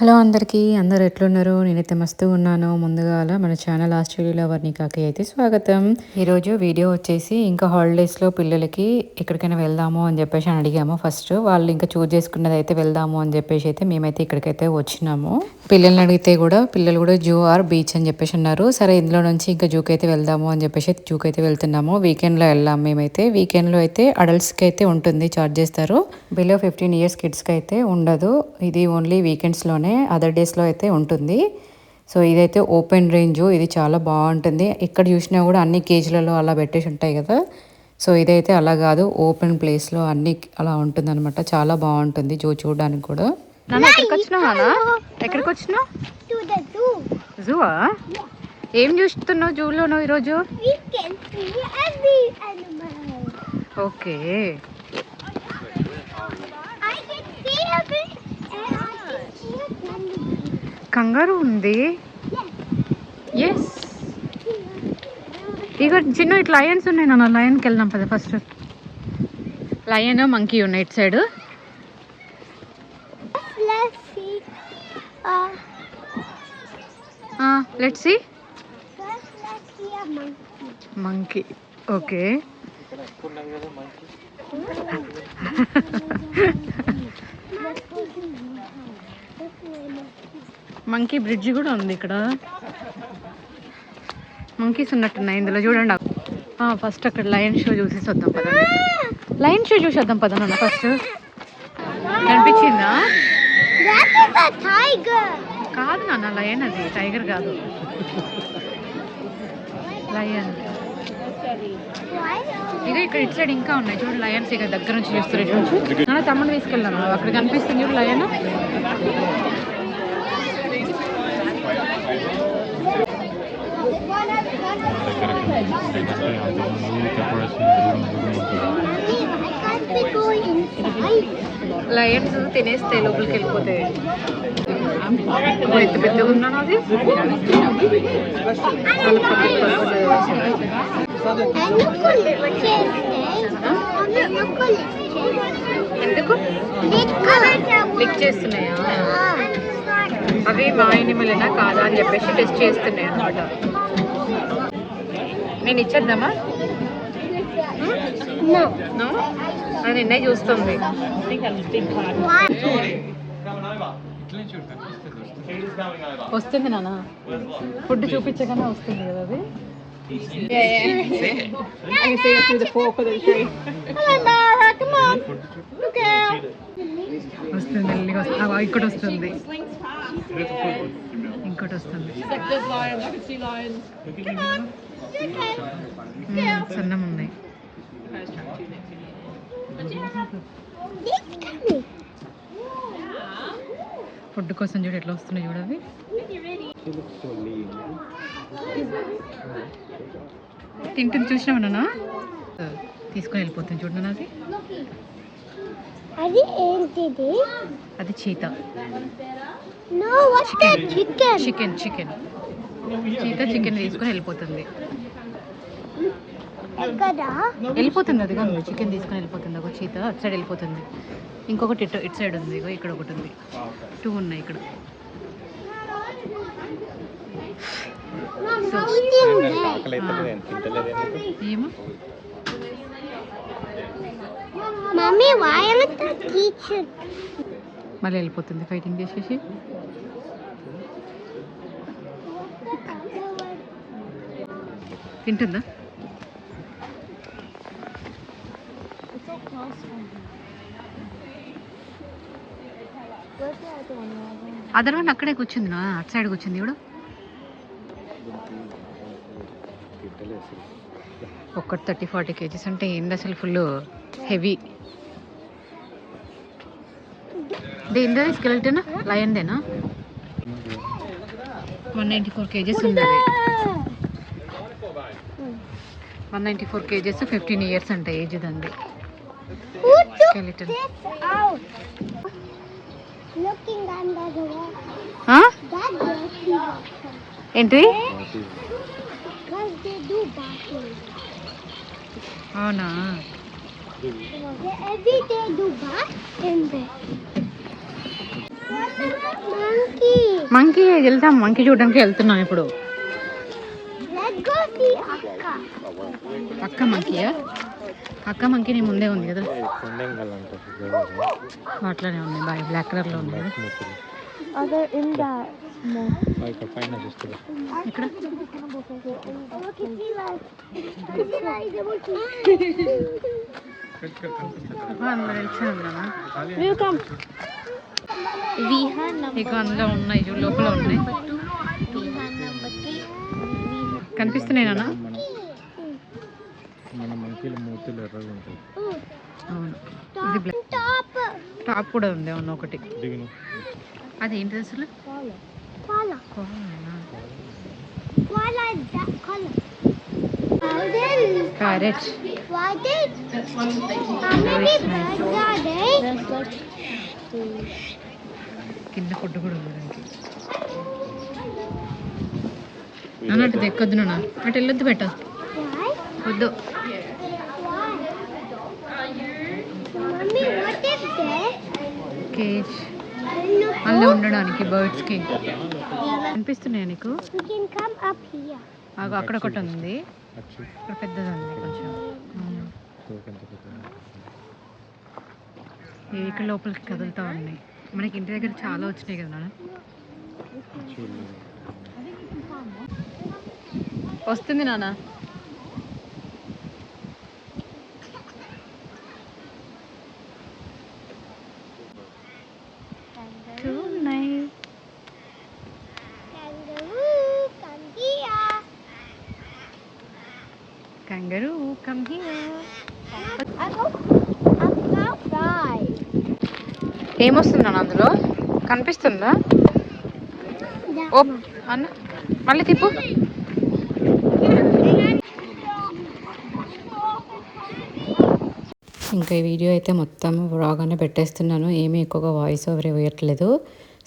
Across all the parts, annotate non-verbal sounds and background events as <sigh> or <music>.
Hello అందరికీ అందరు ఎట్లున్నారు? నేనైతే మస్తు ఉన్నాను. ముందుగా మన ఛానల్ ఆస్ట్రేలియాలో వర్ణికాకి అయితే స్వాగతం. ఈరోజు వీడియో వచ్చేసి ఇంకా హాలిడేస్లో పిల్లలకి ఎక్కడికైనా వెళ్దాము అని చెప్పేసి అని అడిగాము. ఫస్ట్ వాళ్ళు ఇంకా చూజ్ చేసుకున్నది అయితే వెళ్దాము అని చెప్పేసి అయితే మేమైతే ఇక్కడికైతే వచ్చినాము. పిల్లల్ని అడిగితే కూడా పిల్లలు కూడా జూ ఆర్ బీచ్ అని చెప్పేసి అన్నారు. సరే ఇందులో నుంచి ఇంకా జూకి అయితే వెళ్దాము అని చెప్పేసి జూకి అయితే వెళ్తున్నాము. వీకెండ్లో వెళ్ళాము మేమైతే. వీకెండ్లో అయితే అడల్ట్స్కి అయితే ఉంటుంది చార్జ్ చేస్తారు. బిలో ఫిఫ్టీన్ ఇయర్స్ కిడ్స్కి అయితే ఉండదు. ఇది ఓన్లీ వీకెండ్స్లోనే అదర్ డేస్లో అయితే ఉంటుంది. సో ఇదైతే ఓపెన్ రేంజ్ ఇది చాలా బాగుంటుంది. ఎక్కడ చూసినా కూడా అన్ని కేజీలలో అలా పెట్టేసి ఉంటాయి కదా. సో ఇదైతే అలా కాదు ఓపెన్ ప్లేస్లో అన్ని అలా ఉంటుంది అనమాట చాలా బాగుంటుంది జూ చూడడానికి కూడా. ఎక్కడికి వచ్చినావు ఎక్కడికి వచ్చినావు? to the zoo. జూవా? ఏం చూస్తున్నావు జూలోను ఈరోజు. Okay I can see every and I can see a kangaroo. కంగారు ఉంది. ఎస్ ఇక చిన్న ఇట్లా లయన్స్ ఉన్నాయి నాన్న. లయన్కి వెళ్దాం పద ఫస్ట్ లయన్ మంకీ ఉన్నాయి ఇటు side let's see. Monkey okay monkey bridge కూడా ఉంది ఇక్కడ. మంకీస్ ఉన్నట్టున్నాయి ఇందులో చూడండి. ఫస్ట్ అక్కడ లయన్ షో చూసేసి వద్దాం పదండి. లయన్ షో చూసి వద్దాం పదన్న ఫస్ట్ కనిపించిందా. కాదు నాన్న లయన్ అది. టైగర్ కాదు. లయన్? ఇక ఇక్కడ ఇటు సైడ్ ఇంకా ఉన్నాయి. చూడు లయన్స్ ఇక దగ్గర నుంచి చూస్తారు చూడు తమ్ముడు తీసుకెళ్ళాను అక్కడ కనిపిస్తుంది చూడు లయన్ లయన్స్ తినేస్తే లోపలికి వెళ్ళిపోతాయి ఎంత పెద్దగా ఉన్నాను అది? ఎందుకు? చేస్తున్నాయా? అవి మా ఎనిమలేనా కాదా అని చెప్పేసి టెస్ట్ చేస్తున్నాయి అనమాట నేను ఇచ్చేద్దామా? అది నిన్నే చూస్తుంది? వస్తుంది నాన్న ఫుడ్ చూపించగానే వస్తుంది కదా అది Hello, Mara. Come on. Look out. వస్తుంది వస్తుంది ఇక్కడ వస్తుంది వస్తుంది can. మ్మ్, సన్నం ఉన్నాయి. ఫుడ్ కోసం చూడు ఎట్లా వస్తున్నాయి చూడవి తింటుంది చూసినావు నాన్న? తీసుకొని వెళ్ళిపోతుంది చూడు నాన్న అది. అది ఏంటిది? అది cheetah. No what chicken chicken chicken cheetah chicken తీసుకొని వెళ్ళిపోతుంది. వెళ్ళిపోతుంది అది కాదు చికెన్ తీసుకొని వెళ్ళిపోతుంది. ఒక చీత అటు సైడ్ వెళ్ళిపోతుంది. ఇంకొకటి ఇటు ఇటు సైడ్ ఉంది ఇగో ఇక్కడ ఒకటి ఉంది. టూ ఉన్నాయి ఇక్కడ. సో ఏమో? మమ్మీ మళ్ళీ వెళ్ళిపోతుంది. ఫైటింగ్ చేసేసి. తింటుందా? అదర్ వన్ అక్కడే కూర్చుంది నా అటు సైడ్ కూర్చుంది ఇప్పుడు ఒక్కటి థర్టీ ఫార్టీ కేజీస్ అంటే ఏంది అసలు ఫుల్ హెవీ. దేందా స్కెల్టన్ లయన్దేనా వన్ నైంటీ ఫోర్ కేజెస్ ఉంది one ninety four KGs fifteen years అంట ఏజ్ దంది water ఏంటి అవునా they every day do bath in there monkey monkey వెళ్తాం మంకీ చూడడానికి వెళ్తున్నాం ఇప్పుడు. అక్క. మంకీయా అక్క మంకీ నీ ముందే ఉంది కదా. అట్లానే ఉంది బాయ్ బ్లాక్ కలర్లో ఉంది. ఇక్కడ <laughs> ఇక అందులో ఉన్నాయి చూడు లోపల ఉన్నాయి Viha number three. కనిపిస్తున్నాయి నాన్న మన మంకీల మూతులు ఎర్రగా ఉంటాయి అవును Top. Top. టాప్ కూడా ఉంది అవును ఒకటి అది ఏంటి అసలు. క్యారెట్ కింద ఫుడ్ కూడా ఉంది దానికి. నాన్న అటు దెక్కొద్దు నాన్న. అటు వెళ్ళొద్దు బెట్ట వద్దు. కేజ్. అందులో ఉండడానికి బర్డ్స్కి. అనిపిస్తున్నాయా నీకు? we అక్కడ ఒకటి ఉంది. ఇక్కడ పెద్దది ఉంది కొంచెం. ఇక్కడ లోపలికి కదులుతా ఉన్నాయి మనకి ఇంటి దగ్గర చాలా వచ్చినాయి కదా వస్తుంది నాన్న ఉన్నాయి Kangaroo, come here. Kangaroo come here I go up outside. ఏమొస్తుందా అందులో? కనిపిస్తుందా? ఓ అన్న మళ్ళీ తిప్పు. ఇంకా ఈ వీడియో అయితే మొత్తం రాగానే పెట్టేస్తున్నాను. ఏమీ ఎక్కువగా వాయిస్ ఓవర్ ఇవ్వట్లేదు.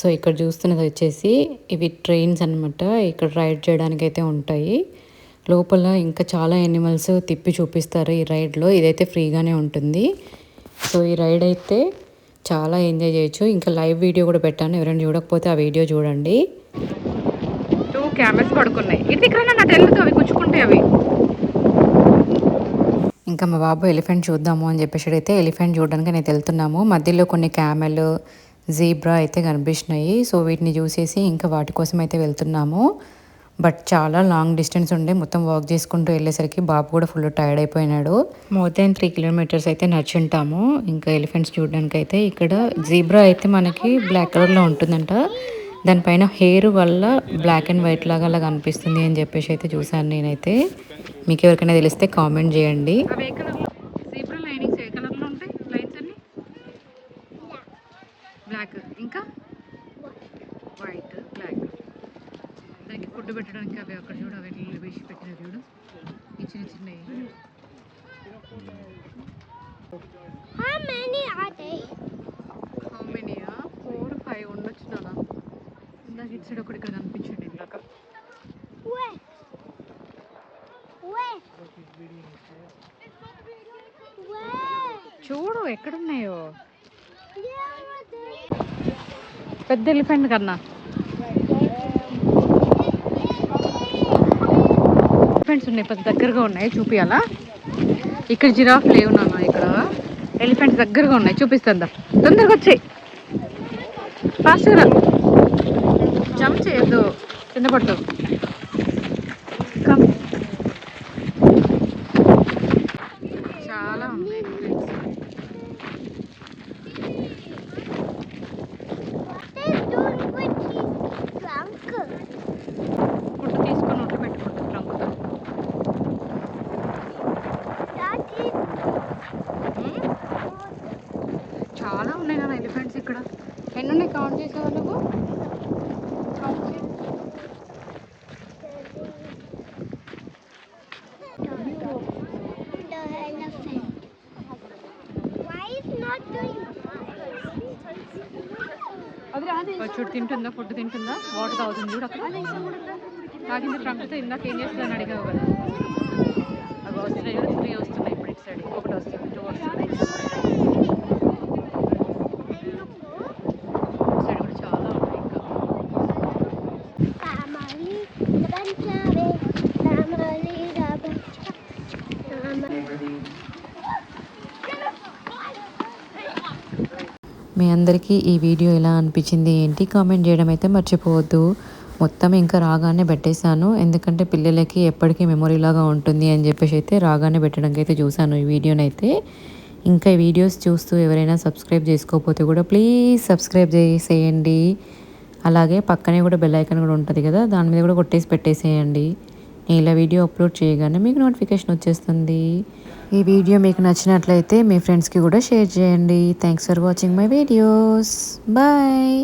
సో ఇక్కడ చూస్తున్నది వచ్చేసి ఇవి ట్రైన్స్ అన్నమాట. ఇక్కడ రైడ్ చేయడానికి అయితే ఉంటాయి. లోపల ఇంకా చాలా యానిమల్స్ తిప్పి చూపిస్తారు ఈ రైడ్లో ఇదైతే ఫ్రీగానే ఉంటుంది. సో ఈ రైడ్ అయితే చాలా ఎంజాయ్ చేయొచ్చు. ఇంకా లైవ్ వీడియో కూడా పెట్టాను. ఎవరైనా చూడకపోతే ఆ వీడియో చూడండి. టూ కెమెరాస్ పడుకున్నాయి. ఇది నన్ను వెళ్తూ అవి గుచ్చుకుంటాయి అవి. ఇంకా మా బాబు ఎలిఫెంట్ చూద్దాము అని చెప్పేసి అయితే ఎలిఫెంట్ చూడడానికి నేను వెళ్తున్నాము. మధ్యలో కొన్ని క్యామెల్ జీబ్రా అయితే కనిపిస్తున్నాయి సో వీటిని చూసేసి ఇంకా వాటి కోసం అయితే వెళ్తున్నాము. బట్ చాలా లాంగ్ డిస్టెన్స్ ఉండే మొత్తం వాక్ చేసుకుంటూ వెళ్ళేసరికి బాబు కూడా ఫుల్ టైర్డ్ అయిపోయినాడు. మోర్ దెన్ త్రీ కిలోమీటర్స్ అయితే నడుచుంటాము. ఇంకా ఎలిఫెంట్స్ చూడడానికి అయితే ఇక్కడ జీబ్రా అయితే మనకి బ్లాక్ కలర్లో ఉంటుందంట. దానిపైన హెయిర్ వల్ల బ్లాక్ అండ్ వైట్ లాగా అలా కనిపిస్తుంది అని చెప్పేసి అయితే చూసాను నేనైతే. మీకు ఎవరికైనా తెలిస్తే కామెంట్ చేయండి అవి ఏ కలర్లో జీబ్రా లైనింగ్స్ ఏ కలర్లో ఉంటాయి లైన్స్ అన్ని బ్లాక్ ఇంకా వైట్ బ్లాక్ దానికి ఫుడ్ పెట్టడానికి అవి అక్కడ చూడు అవి నీళ్ళు వేసి పెట్టిన చూడు ఈ చిన్న చిన్నవి How many are they? How many four five ఉండొచ్చు నాన్న ఇందాక ఇటు సైడ్ ఒకటి ఇక్కడ కనిపించండి ఇందాక. చూడు ఎక్కడున్నాయో. పెద్ద ఎలిఫెంట్ కన్నా. ఎలిఫెంట్స్ ఉన్నాయి పెద్ద దగ్గరగా ఉన్నాయి చూపియాలా? ఇక్కడ జిరాఫ్ లేవు నాన్న ఇక్కడ. ఎలిఫెంట్స్ దగ్గరగా ఉన్నాయి చూపిస్తుందా తొందరగా వచ్చాయి. ఫాస్ట్గా జంప్ చేయొద్దు. కింద పట్టు. కమ్ చాలా ఉన్నాయి. elephants. What ఫుడ్ తీసుకొని ఒట్లు పెట్టుకుంటుంది ట్రంకుతో చాలా ఉన్నాయి నాన్న ఎలిఫెంట్స్ ఇక్కడ. ఎన్ని ఉన్నాయి కౌంట్ చేసేవా నువ్వు చూడు తింటుందా? ఫుడ్ తింటుందా? వాటర్ తాగుతుంది చూడు అక్కడ. తాగింది ట్రంక్తో ఇందాక ఏం చేస్తుందని అడిగావు కదా. అవి వస్తున్నాయి చూడు త్రీ వస్తున్నాయి ఇప్పుడు ఇటు సైడ్ ఒకటి వస్తుంది టూ వస్తుంది. మీ అందరికీ ఈ వీడియో ఎలా అనిపించింది ఏంటి కామెంట్ చేయడం అయితే మర్చిపోవద్దు. మొత్తం ఇంకా రాగానే పెట్టేశాను. ఎందుకంటే పిల్లలకి ఎప్పటికీ మెమొరీలాగా ఉంటుంది అని చెప్పేసి అయితే రాగానే పెట్టడానికి అయితే చూశాను ఈ వీడియోనైతే ఇంకా ఈ వీడియోస్ చూస్తూ ఎవరైనా సబ్స్క్రైబ్ చేసుకోకపోతే కూడా ప్లీజ్ సబ్స్క్రైబ్ చేసేయండి. అలాగే పక్కనే కూడా బెల్లైకన్ కూడా ఉంటుంది కదా దాని మీద కూడా కొట్టేసి పెట్టేసేయండి. నేను ఇలా వీడియో అప్లోడ్ చేయగానే మీకు నోటిఫికేషన్ వచ్చేస్తుంది. ఈ వీడియో మీకు నచ్చినట్లయితే మీ ఫ్రెండ్స్కి కూడా షేర్ చేయండి. Thanks for watching my videos bye